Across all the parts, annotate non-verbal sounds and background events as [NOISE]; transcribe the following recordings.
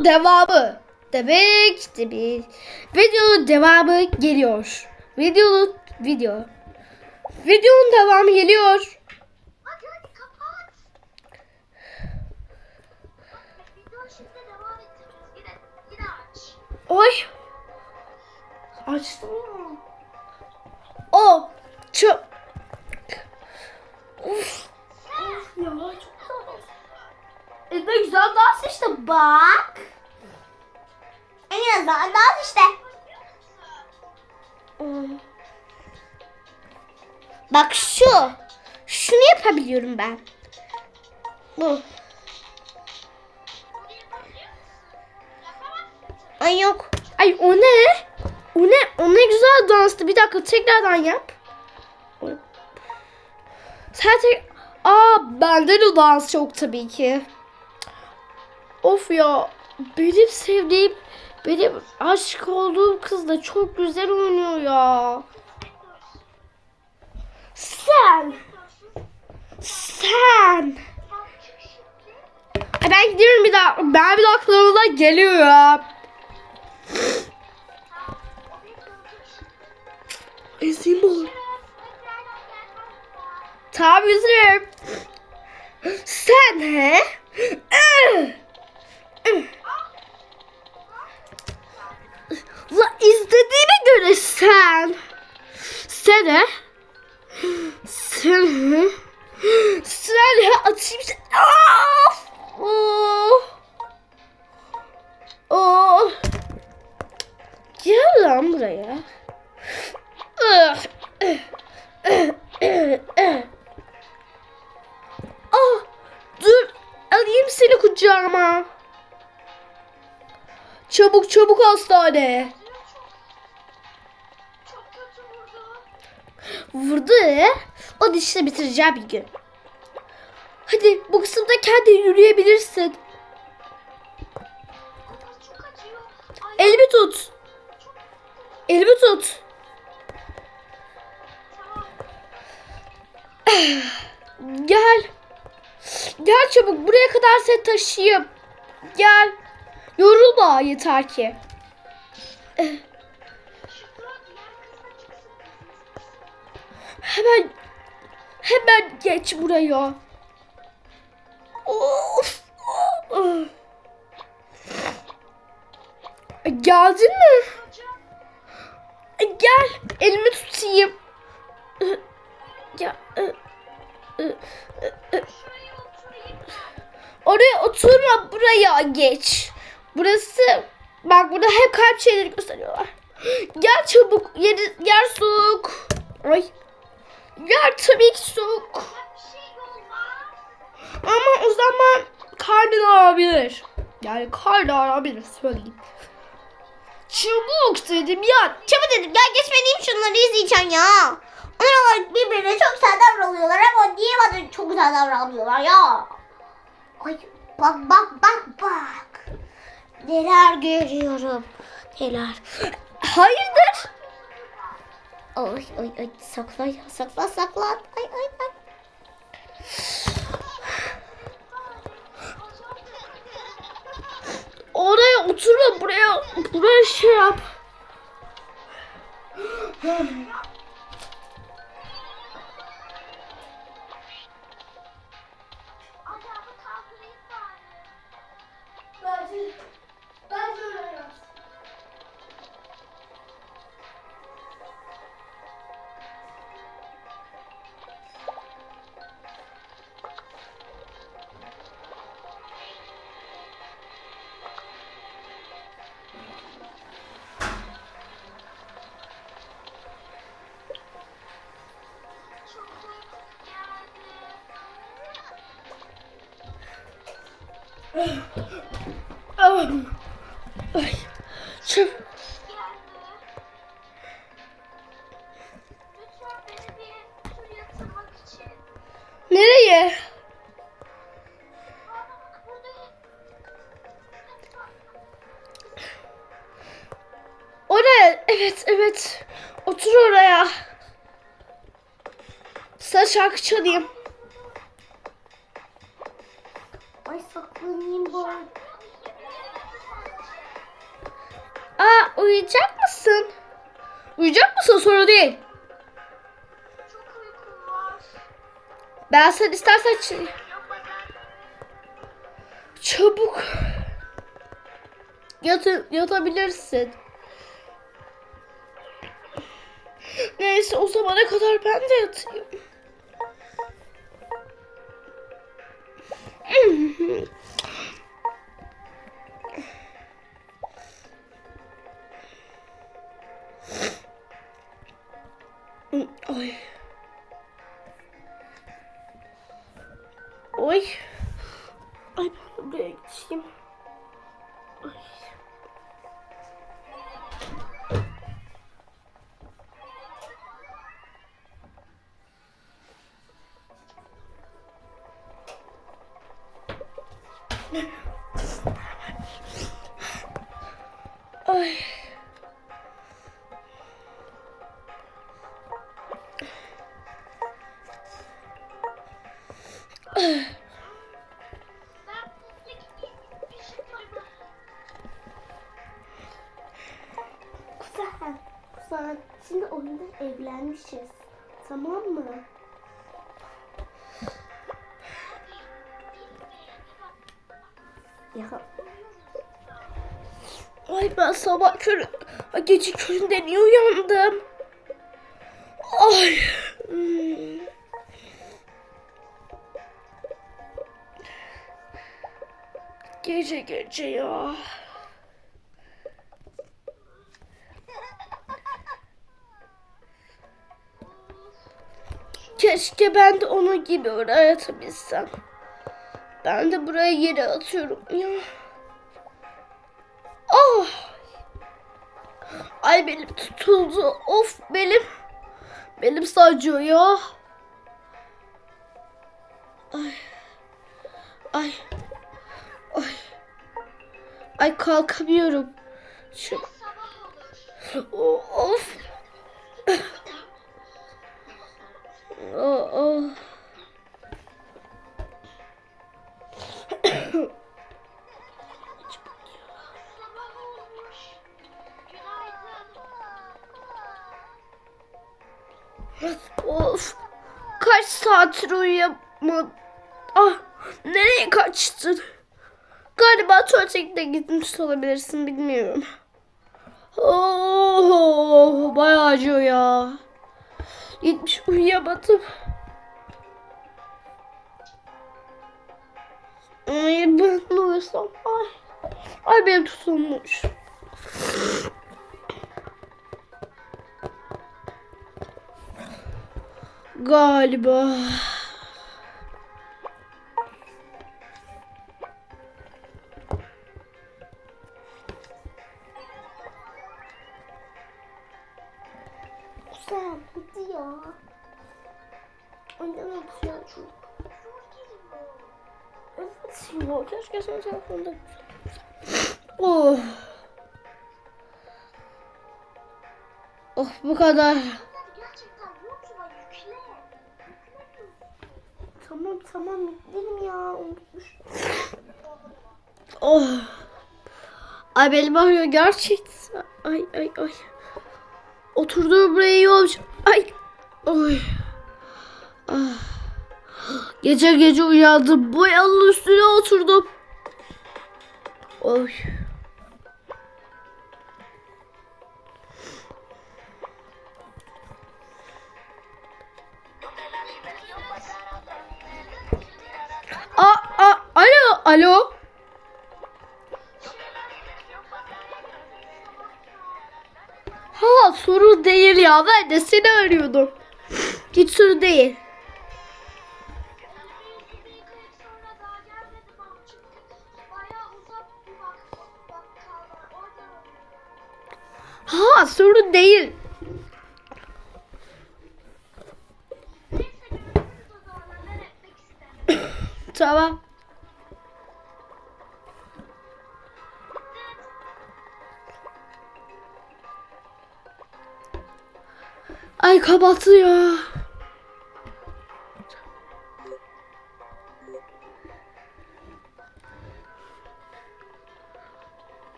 videonun devamı. Demek bir videonun devamı geliyor. Videonun video. Videonun devamı geliyor. Oy. Açtım. O. Çok. Uf. Of ya çok güzel. E ne güzel dans işte bak. En azından daha işte. Hmm. Bak şu. Şunu yapabiliyorum ben. Bu. Ay yok. Ay o ne? O ne? O ne güzel danstı. Bir dakika tekrardan yap. Sen tek... Aa bende de dans çok tabii ki. Of ya. Benim sevdiğim, benim aşık olduğum kız da çok güzel oynuyor ya. Sen. Sen. Ben gidiyorum bir daha. Ben bir daha kanalına geliyorum. Ezeyim olur. Tamam üzülürüm. Sen he? La izlediğine göre sen. Sen he? Sen he? Sen he? Atayım. Of! Oh! Oh! Gel lan buraya. Ah! Dur! Alayım seni kucağıma. Çabuk çabuk hastane. Vurdu. O dişle bitireceğim bir gün. Hadi bu kısımda kendi yürüyebilirsin. Elimi tut. Elimi tut. Gel. Gel çabuk buraya kadar seni taşıyayım. Gel. Yorulma yeter ki. Hemen hemen geç buraya. Of. Geldin mi? Hocam. Gel elimi tutayım. Ya, Şuraya oturayım. oraya oturma buraya geç. Burası bak burada hep kalp şeyleri gösteriyorlar. Gel çabuk yer, yer soğuk. Ay. Yer tabii ki soğuk. Ya. Ama o zaman karnın ağrabilir. Yani karnın ağrabilir söyleyeyim. Çabuk dedim ya. Çabuk dedim gel geçmediğim şunları izleyeceğim ya. Onlar birbirine çok güzel davranıyorlar ama niye bana çok güzel davranmıyorlar ya? Ay bak bak bak bak. Neler görüyorum. Neler. Hayırdır? Ay ay ay sakla ya sakla sakla. Ay ay ay. Oraya oturma buraya buraya şey yap. Ay. İçin. Nereye? Oraya. Evet evet. Otur oraya. Sana şarkı çalayım. Ay saklanayım bari. uyuyacak mısın? Uyuyacak mısın? Soru değil. Ben sen istersen çabuk yat yatabilirsin. Neyse o zamana kadar ben de yatayım. [LAUGHS] Şimdi oyunda evlenmişiz. Tamam mı? Ya Ay ben sabah körü, gece köründe niye uyandım? Ay. Gece gece ya. Keşke ben de onun gibi oraya yatabilsem. Ben de buraya yere atıyorum ya. Oh. Ay benim tutuldu. Of benim. Benim acıyor ya. Ay. Ay. Ay. Ay kalkamıyorum. Şu. Of. Oh, oh. Of. Kaç saattir uyuyamadım. Ah. Nereye kaçtın? Galiba tuvalete gitmiş olabilirsin bilmiyorum. Oh, bayağı acıyor ya. Gitmiş uyuyamadım. Ay ben ne uyusam? Ay. Ay benim tutulmuş. Galiba. Ya keşke sen telefonda. Oh. Oh bu kadar. Gerçekten YouTube'a yükle. Tamam tamam yüklerim ya. Unutmuş. Oh. Ay benim ağrıyor gerçekten. Ay ay ay. Oturduğum buraya iyi olmuş. Ay. Oy. Ah. Gece gece uyandım. Bu yanın üstüne oturdum. Oy. Aa, aa, alo, alo. Ha soru değil ya ben de seni arıyordum. Hiç soru değil. Ha soru değil. [COUGHS] Tamam. Ay. Kuzen.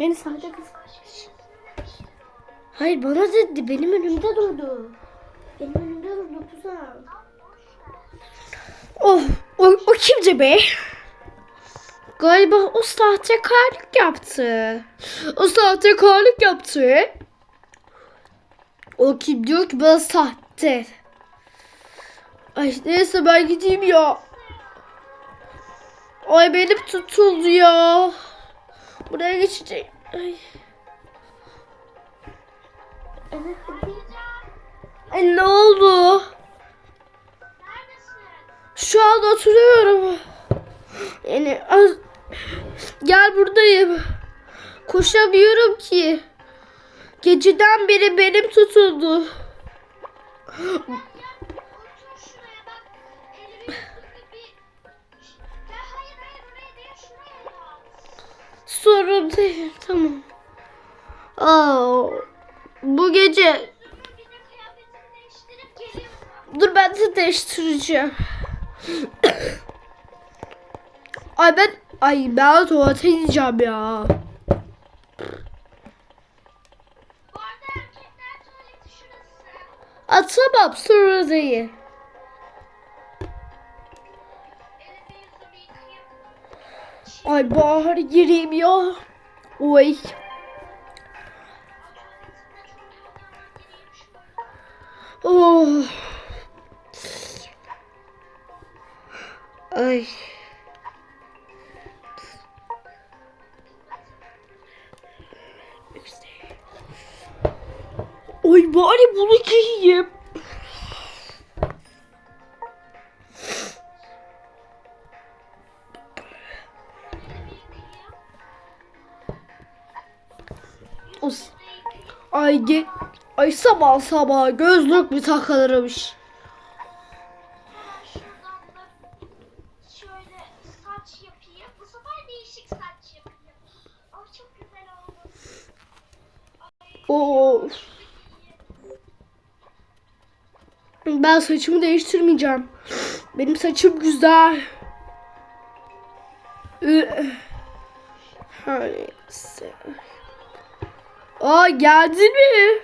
Yani sahte kız. Hayır bana dedi. Benim önümde durdu. Benim önümde durdu güzel. Oh, o, o kimce be? Galiba o sahtekarlık yaptı. O sahtekarlık yaptı. O kim diyor ki bana sahte. Ay neyse ben gideyim ya. Ay benim tutuldu ya. Buraya geçeceğim. Ay. Ay ne oldu? Şu an oturuyorum. Yani az... Gel buradayım. Koşamıyorum ki. Geceden beri benim tutuldu. Sorun değil. Tamam. Aa, bu gece Sonra dur ben de değiştireceğim. [COUGHS] ay ben ay ben tuvalete gideceğim ya. Atamam sorun değil. Ay bahar gireyim ya. Oy. Oh. Ay. Oy bari bunu giyeyim. Ay ge Ay sabah sabah gözlük mü takılırmış. Of. Ben saçımı değiştirmeyeceğim. Benim saçım güzel. Neyse. Aa geldin mi?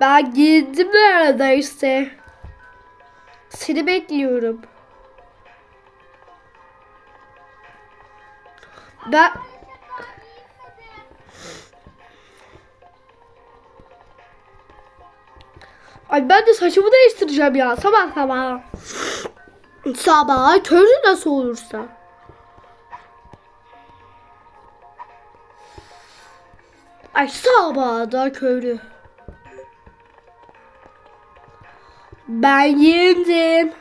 Ben girdim neredeyse. Seni bekliyorum. Ben Ay ben de saçımı değiştireceğim ya sabah sabah. Sabah körü nasıl olursa. Ay sabah da körü. Ben yendim.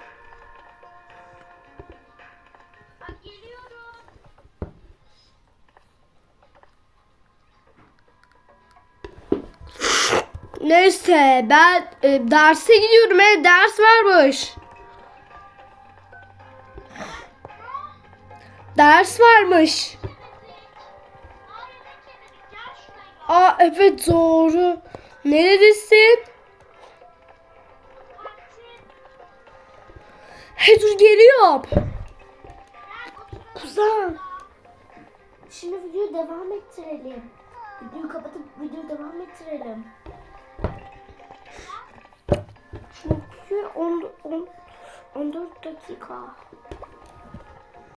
Neyse ben e, derse gidiyorum. E, ders varmış. Ders varmış. Aa evet doğru. Neredesin? Kantin. He dur geliyorum. Kuzen. Şimdi videoyu devam ettirelim. Videoyu kapatıp videoyu devam ettirelim. Çünkü 10, 10, 14 dakika.